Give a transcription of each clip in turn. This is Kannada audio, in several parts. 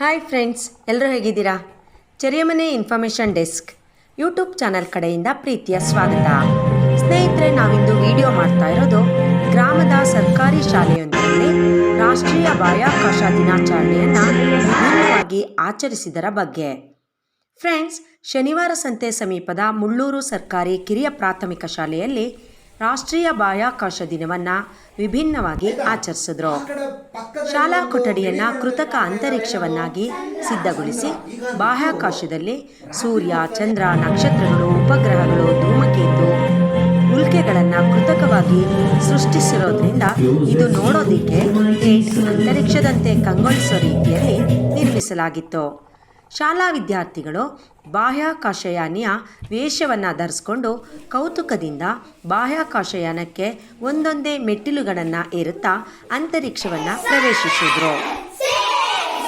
ಹಾಯ್ ಫ್ರೆಂಡ್ಸ್ ಎಲ್ಲರೂ ಹೇಗಿದ್ದೀರಾ? Cheriyamane information desk YouTube channel ಕಡೆಯಿಂದ ಪ್ರೀತಿಯ ಸ್ವಾಗತ. ಸ್ನೇಹಿತರೆ, ನಾವಿಂದು ವಿಡಿಯೋ ಮಾಡ್ತಾ ಇರೋದು ಗ್ರಾಮದ ಸರ್ಕಾರಿ ಶಾಲೆಯೊಂದರಲ್ಲಿ ರಾಷ್ಟ್ರೀಯ ಬಾಹ್ಯಾಕಾಶ ದಿನಾಚರಣೆಯನ್ನು ವಿಭಿನ್ನವಾಗಿ ಆಚರಿಸಿದರ ಬಗ್ಗೆ. ಫ್ರೆಂಡ್ಸ್ ಶನಿವಾರ ಸಂತೆ ಸಮೀಪದ ಮುಳ್ಳೂರು ಸರ್ಕಾರಿ ಕಿರಿಯ ಪ್ರಾಥಮಿಕ ಶಾಲೆಯಲ್ಲಿ ರಾಷ್ಟ್ರೀಯ ಬಾಹ್ಯಾಕಾಶ ದಿನವನ್ನು ವಿಭಿನ್ನವಾಗಿ ಆಚರಿಸಿದ್ರು. ಶಾಲಾ ಕೊಠಡಿಯನ್ನ ಕೃತಕ ಅಂತರಿಕ್ಷವನ್ನಾಗಿ ಸಿದ್ಧಗೊಳಿಸಿ ಬಾಹ್ಯಾಕಾಶದಲ್ಲಿ ಸೂರ್ಯ, ಚಂದ್ರ, ನಕ್ಷತ್ರಗಳು, ಉಪಗ್ರಹಗಳು, ಧೂಮಕೇತು ಉಲ್ಕೆಗಳನ್ನು ಕೃತಕವಾಗಿ ಸೃಷ್ಟಿಸಿರೋದ್ರಿಂದ ಇದು ನೋಡೋದಿಕ್ಕೆ ಅಂತರಿಕ್ಷದಂತೆ ಕಂಗೊಳಿಸೋ ರೀತಿಯಲ್ಲಿ ನಿರ್ಮಿಸಲಾಗಿತ್ತು. ಶಾಲಾ ವಿದ್ಯಾರ್ಥಿಗಳು ಬಾಹ್ಯಾಕಾಶಯಾನಿಯ ವೇಷವನ್ನು ಧರಿಸ್ಕೊಂಡು ಕೌತುಕದಿಂದ ಬಾಹ್ಯಾಕಾಶಯಾನಕ್ಕೆ ಒಂದೊಂದೇ ಮೆಟ್ಟಿಲುಗಳನ್ನು ಏರುತ್ತಾ ಅಂತರಿಕ್ಷವನ್ನು ಪ್ರವೇಶಿಸಿದರು.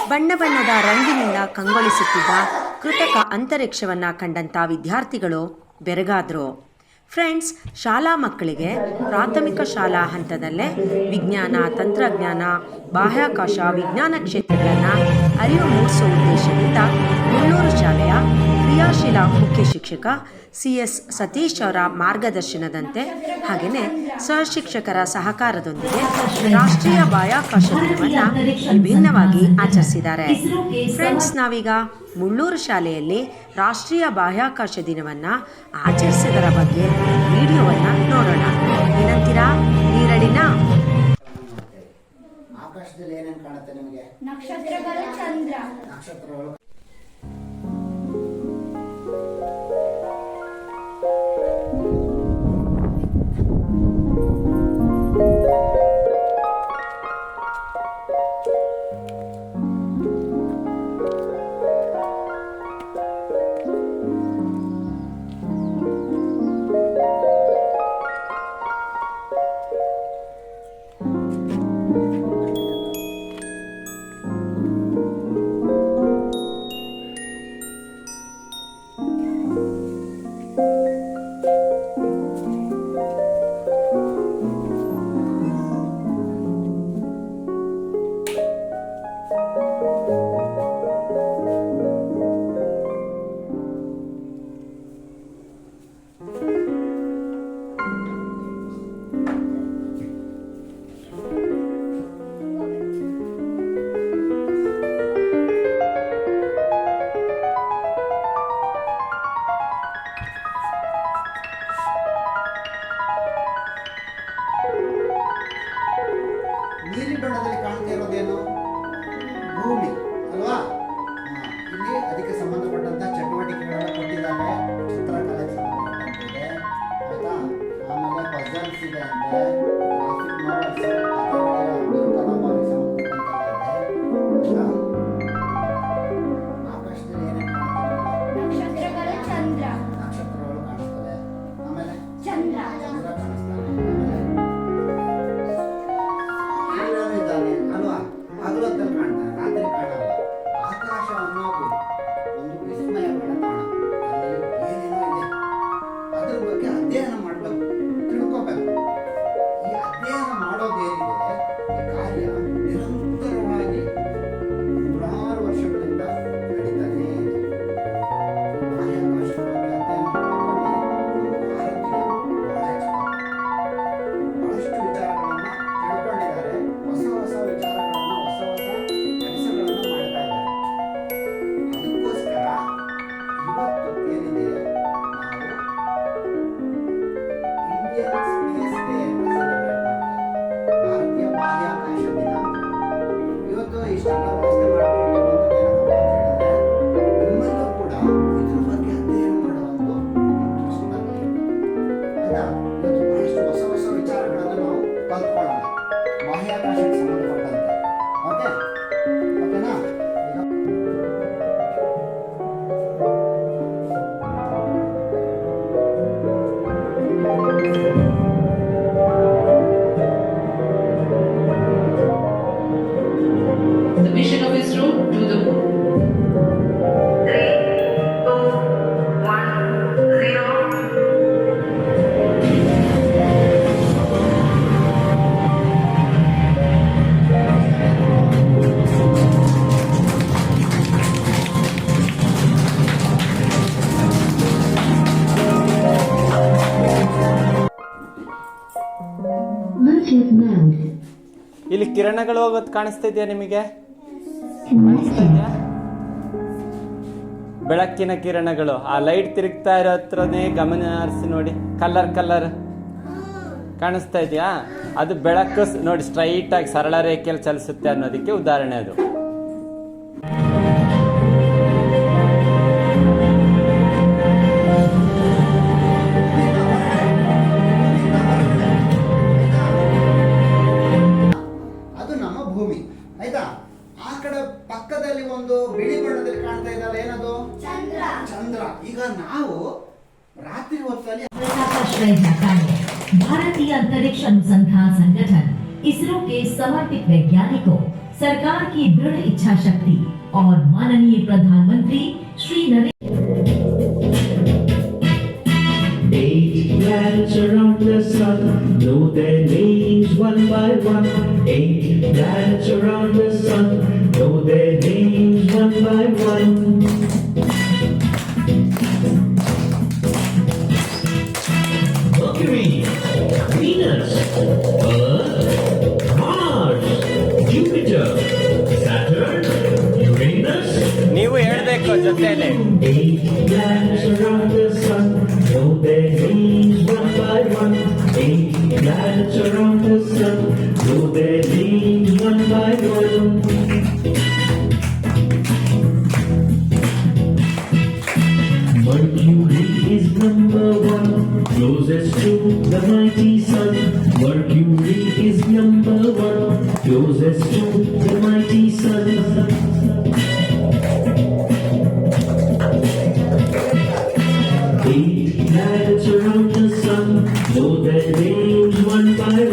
ಬಣ್ಣ ಬಣ್ಣದ ರಂಗಿನಿಂದ ಕಂಗೊಳಿಸುತ್ತಿದ್ದ ಕೃತಕ ಅಂತರಿಕ್ಷವನ್ನು ಕಂಡಂಥ ವಿದ್ಯಾರ್ಥಿಗಳು ಬೆರಗಾದರು. ಫ್ರೆಂಡ್ಸ್, ಶಾಲಾ ಮಕ್ಕಳಿಗೆ ಪ್ರಾಥಮಿಕ ಶಾಲಾ ಹಂತದಲ್ಲೇ ವಿಜ್ಞಾನ, ತಂತ್ರಜ್ಞಾನ, ಬಾಹ್ಯಾಕಾಶ ವಿಜ್ಞಾನ ಕ್ಷೇತ್ರಗಳನ್ನು ಅರಿವು ಮೂಡಿಸುವ ಉದ್ದೇಶದಿಂದ ಮುಳ್ಳೂರು ಶಾಲೆಯ ಕ್ರಿಯಾಶೀಲ ಮುಖ್ಯ ಶಿಕ್ಷಕ ಸಿ ಎಸ್ ಸತೀಶ್ ಅವರ ಮಾರ್ಗದರ್ಶನದಂತೆ ಹಾಗೆಯೇ ಸಹಶಿಕ್ಷಕರ ಸಹಕಾರದೊಂದಿಗೆ ರಾಷ್ಟ್ರೀಯ ಬಾಹ್ಯಾಕಾಶ ದಿನವನ್ನು ವಿಭಿನ್ನವಾಗಿ ಆಚರಿಸಿದ್ದಾರೆ. ಫ್ರೆಂಡ್ಸ್ ನಾವೀಗ ಮುಳ್ಳೂರು ಶಾಲೆಯಲ್ಲಿ ರಾಷ್ಟ್ರೀಯ ಬಾಹ್ಯಾಕಾಶ ದಿನವನ್ನು ಆಚರಿಸಿದರ ಬಗ್ಗೆ ವಿಡಿಯೋವನ್ನು ನೋಡೋಣ. ಏನಂತೀರಾ ನೀರಡಿನಾ ಕಾಣುತ್ತೆ ನಿಮಗೆ ನಕ್ಷತ್ರಗಳು ಇವತ್ತು ಕಿರಣಗಳು ಹೋಗೋದು ಕಾಣಿಸ್ತಾ ಇದೆಯಾ ನಿಮಗೆ? ಕಾಣಿಸ್ತಾ ಇದೆಯಾ ಬೆಳಕಿನ ಕಿರಣಗಳು. ಆ ಲೈಟ್ ತಿರುಗ್ತಾ ಇರೋ ಹತ್ರನೇ ಗಮನ ಹರಿಸಿ ನೋಡಿ. Colour colour. ಕಾಣಿಸ್ತಾ ಇದೆಯಾ? ಅದು ಬೆಳಕು ನೋಡಿ ಸ್ಟ್ರೈಟ್ ಆಗಿ ಸರಳ ರೇಖೆಯಲ್ಲಿ ಚಲಿಸುತ್ತೆ ಅನ್ನೋದಕ್ಕೆ ಉದಾಹರಣೆ ಅದು. इसरो के समर्पित वैज्ञानिकों सरकार की दृढ़ इच्छा शक्ति और माननीय प्रधानमंत्री श्री नरेंद्र Venus, ನೀವು ಹೇಳ್ಬೇಕು ಜೊತೆಯಲ್ಲಿ. more than one by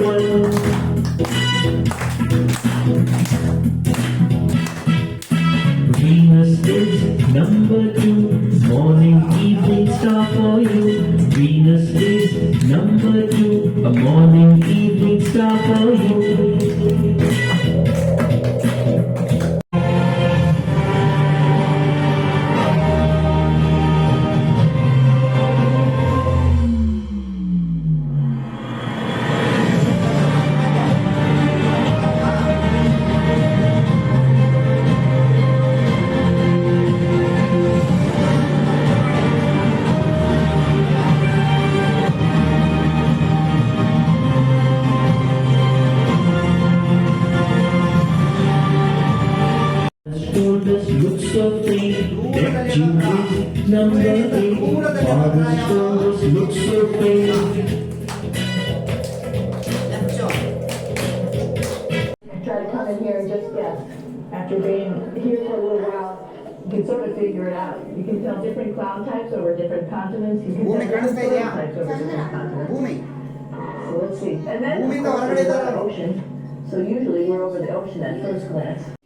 told us looks so fake that you hit number eight. Father told us looks so fake. Try to come in here and just guess. After being here for a little while, you can sort of figure it out. You can tell different cloud types over different continents. You can tell different cloud types over different continents. Bhumi. So let's see. And then, Bhumi, of course, the ocean. So usually we're over the ocean at first glance.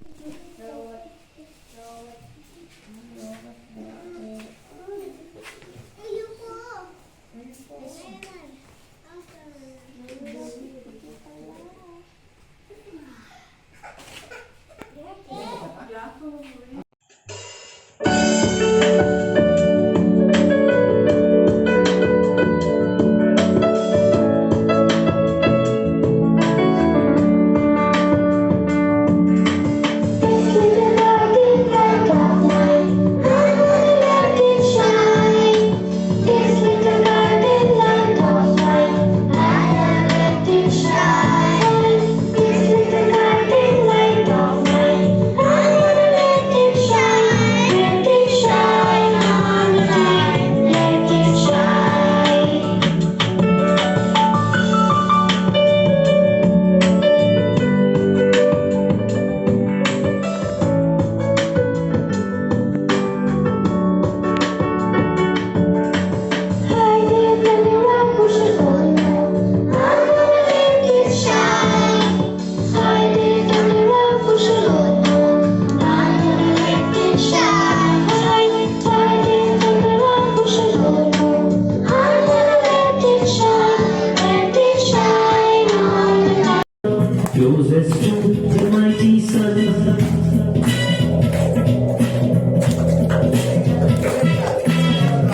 Joseph to the mighty sun.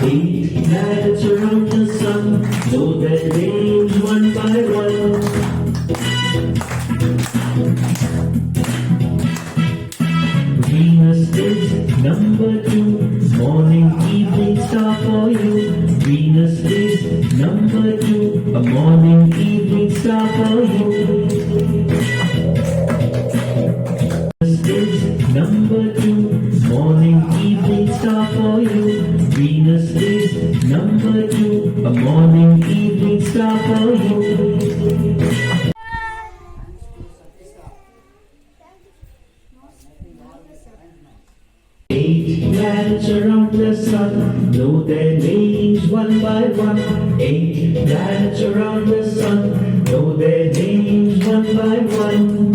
Eight planets around the sun, though their names one by. Venus is number two, morning, evening star for you. Venus is number two, a morning, evening star for you. names one by one. Eight planets around the sun, know their names one by one.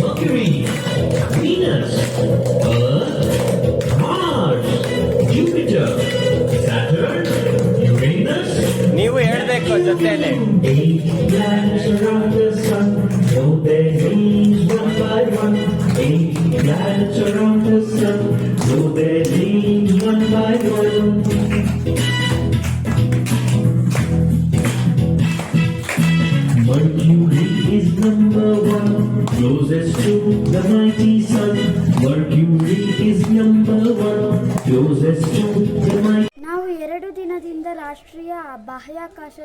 Mercury, Venus, Earth, Mars, Jupiter, Saturn, Uranus. ನೀವು ಹೇಳ್ಬೇಕು ಜೊತೆಯಲ್ಲಿ Eight planets around the sun, know their names one by one. Eight ಯಾನಿ ಚರಂತಸೋ ನಾವು ಎರಡು ದಿನದಿಂದ ರಾಷ್ಟ್ರೀಯ ಬಾಹ್ಯಾಕಾಶ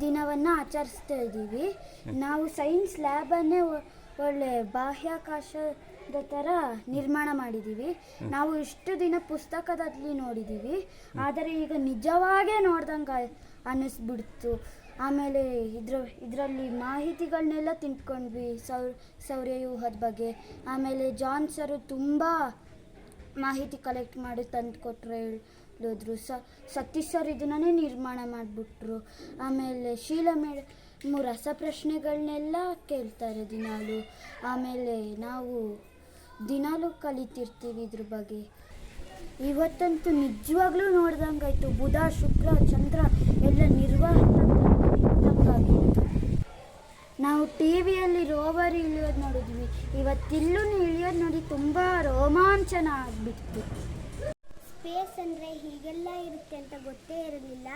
ದಿನವನ್ನು ಆಚರಿಸ್ತಾ ಇದ್ದೀವಿ. ನಾವು ಸೈನ್ಸ್ ಲ್ಯಾಬನ್ನೇ ಒಳ್ಳೆ ಬಾಹ್ಯಾಕಾಶದ ಥರ ನಿರ್ಮಾಣ ಮಾಡಿದ್ದೀವಿ ನಾವು ಇಷ್ಟು ದಿನ ಪುಸ್ತಕದಲ್ಲಿ ನೋಡಿದ್ದೀವಿ ಆದರೆ ಈಗ ನಿಜವಾಗೇ ನೋಡ್ದಂಗೆ ಅನ್ನಿಸ್ಬಿಡ್ತು. ಆಮೇಲೆ ಇದ್ರ ಇದರಲ್ಲಿ ಮಾಹಿತಿಗಳನ್ನೆಲ್ಲ ತಿಳ್ಕೊಂಡ್ವಿ ಸೌ ಸೌರ್ಯವ್ಯೂಹದ ಬಗ್ಗೆ. ಆಮೇಲೆ ಜಾನ್ ಸರು ತುಂಬ ಮಾಹಿತಿ ಕಲೆಕ್ಟ್ ಮಾಡಿ ತಂದು ಕೊಟ್ಟರು ಹೇಳಿದ್ರು. ಸ ಸತೀಶ್ ಸರ್ ಇದನ್ನೇ ನಿರ್ಮಾಣ ಮಾಡಿಬಿಟ್ರು. ಆಮೇಲೆ ಶೀಲಾ ಮೇಡಮ್ ರಸಪ್ರಶ್ನೆಗಳನ್ನೆಲ್ಲ ಕೇಳ್ತಾರೆ ದಿನಾಲು. ಆಮೇಲೆ ನಾವು ದಿನಾಲು ಕಲಿತಿರ್ತೀವಿ ಇದ್ರ ಬಗ್ಗೆ. ಇವತ್ತಂತೂ ನಿಜವಾಗ್ಲೂ ನೋಡ್ದಂಗಾಯ್ತು. ಬುಧ, ಶುಕ್ರ, ಚಂದ್ರ ಎಲ್ಲ ನಿರ್ವಾಹಕಂಗಾಗಿತ್ತು ನಾವು ಟಿ ವಿಯಲ್ಲಿ ರೋವರ್ ಇಳಿಯೋದು ನೋಡಿದ್ವಿ. ಇವತ್ತಿಲ್ಲೂ ಇಳಿಯೋದು ನೋಡಿ, ತುಂಬ ರೋಮಾಂಚನ ಆಗಿಬಿಡ್ತು. ಸ್ಪೇಸ್ ಅಂದರೆ ಹೀಗೆಲ್ಲ ಇರುತ್ತೆ ಅಂತ ಗೊತ್ತೇ ಇರಲಿಲ್ಲ.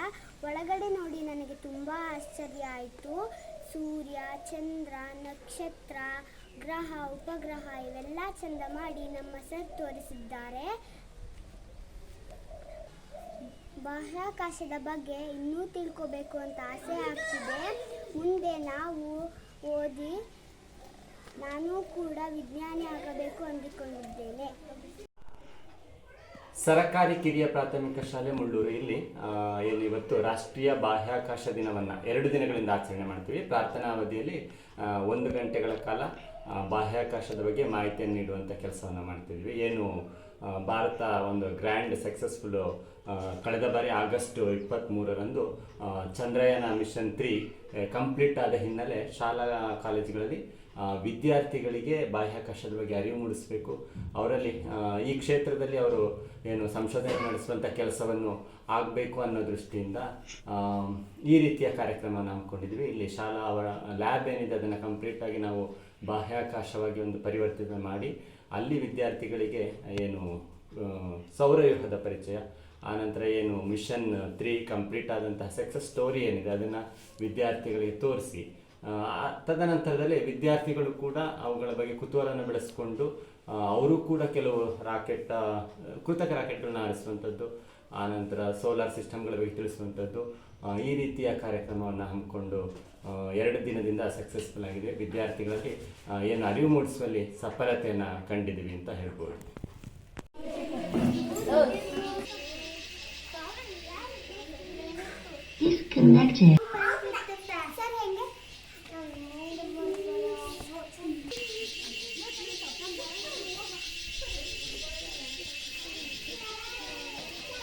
ಒಳಗಡೆ ನೋಡಿ ನನಗೆ ತುಂಬ ಆಶ್ಚರ್ಯ ಆಯಿತು. ಸೂರ್ಯ, ಚಂದ್ರ, ನಕ್ಷತ್ರ, ಗ್ರಹ, ಉಪಗ್ರಹ ಇವೆಲ್ಲ ಚಂದ ಮಾಡಿ ನಮ್ಮ ಸರ್ ತೋರಿಸಿದ್ದಾರೆ. ಬಾಹ್ಯಾಕಾಶದ ಬಗ್ಗೆ ಇನ್ನೂ ತಿಳ್ಕೋಬೇಕು ಅಂತ ಆಸೆ ಆಗ್ತಿದೆ. ಮುಂದೆ ನಾವು ಓದಿ ನಾನು ಕೂಡ ವಿಜ್ಞಾನಿ ಆಗಬೇಕು ಅಂದುಕೊಂಡಿದ್ದೇನೆ. ಸರಕಾರಿ ಕಿರಿಯ ಪ್ರಾಥಮಿಕ ಶಾಲೆ ಮುಳ್ಳೂರು ಇಲ್ಲಿ ಇಲ್ಲಿ ಇವತ್ತು ರಾಷ್ಟ್ರೀಯ ಬಾಹ್ಯಾಕಾಶ ದಿನವನ್ನು ಎರಡು ದಿನಗಳಿಂದ ಆಚರಣೆ ಮಾಡ್ತೀವಿ. ಪ್ರಾರ್ಥನಾ ಅವಧಿಯಲ್ಲಿ ಒಂದು ಗಂಟೆಗಳ ಕಾಲ ಬಾಹ್ಯಾಕಾಶದ ಬಗ್ಗೆ ಮಾಹಿತಿಯನ್ನು ನೀಡುವಂಥ ಕೆಲಸವನ್ನು ಮಾಡ್ತಿದ್ವಿ. ಏನು ಭಾರತ ಒಂದು ಗ್ರ್ಯಾಂಡ್ ಸಕ್ಸಸ್ಫುಲ್ಲು ಕಳೆದ ಬಾರಿ ಆಗಸ್ಟ್ ಇಪ್ಪತ್ತ್ಮೂರರಂದು ಚಂದ್ರಯಾನ ಮಿಷನ್ ತ್ರೀ ಕಂಪ್ಲೀಟ್ ಆದ ಹಿನ್ನೆಲೆ ಶಾಲಾ ಕಾಲೇಜುಗಳಲ್ಲಿ ವಿದ್ಯಾರ್ಥಿಗಳಿಗೆ ಬಾಹ್ಯಾಕಾಶದ ಬಗ್ಗೆ ಅರಿವು ಮೂಡಿಸಬೇಕು. ಅವರಲ್ಲಿ ಈ ಕ್ಷೇತ್ರದಲ್ಲಿ ಅವರು ಏನು ಸಂಶೋಧನೆ ನಡೆಸುವಂಥ ಕೆಲಸವನ್ನು ಆಗಬೇಕು ಅನ್ನೋ ದೃಷ್ಟಿಯಿಂದ ಈ ರೀತಿಯ ಕಾರ್ಯಕ್ರಮವನ್ನು ಹಮ್ಮಿಕೊಂಡಿದ್ವಿ ಇಲ್ಲಿ ಶಾಲಾ ಅವರ ಲ್ಯಾಬ್ ಏನಿದೆ ಅದನ್ನು ಕಂಪ್ಲೀಟಾಗಿ ನಾವು ಬಾಹ್ಯಾಕಾಶವಾಗಿ ಒಂದು ಪರಿವರ್ತನೆ ಮಾಡಿ, ಅಲ್ಲಿ ವಿದ್ಯಾರ್ಥಿಗಳಿಗೆ ಏನು ಸೌರವ್ಯೂಹದ ಪರಿಚಯ ಆನಂತರ ಏನು ಮಿಷನ್ ತ್ರೀ ಕಂಪ್ಲೀಟ್ ಆದಂತಹ ಸಕ್ಸಸ್ ಸ್ಟೋರಿ ಏನಿದೆ ಅದನ್ನು ವಿದ್ಯಾರ್ಥಿಗಳಿಗೆ ತೋರಿಸಿ ತದನಂತರದಲ್ಲಿ ವಿದ್ಯಾರ್ಥಿಗಳು ಕೂಡ ಅವುಗಳ ಬಗ್ಗೆ ಕುತೂಹಲನ ಬೆಳೆಸಿಕೊಂಡು ಅವರು ಕೂಡ ಕೆಲವು ರಾಕೆಟ್ ಕೃತಕ ರಾಕೆಟ್ಗಳನ್ನ ಆರಿಸುವಂಥದ್ದು ಆನಂತರ ಸೋಲಾರ್ ಸಿಸ್ಟಮ್ಗಳ ಬಗ್ಗೆ ತಿಳಿಸುವಂಥದ್ದು ಈ ರೀತಿಯ ಕಾರ್ಯಕ್ರಮವನ್ನು ಹಮ್ಮಿಕೊಂಡು ಎರಡು ದಿನದಿಂದ ಸಕ್ಸಸ್ಫುಲ್ ಆಗಿದೆ ವಿದ್ಯಾರ್ಥಿಗಳಲ್ಲಿ ಏನು ಅರಿವು ಮೂಡಿಸುವಲ್ಲಿ ಸಫಲತೆಯನ್ನು ಕಂಡಿದ್ದೀವಿ ಅಂತ ಹೇಳ್ಬೋದು Disconnected.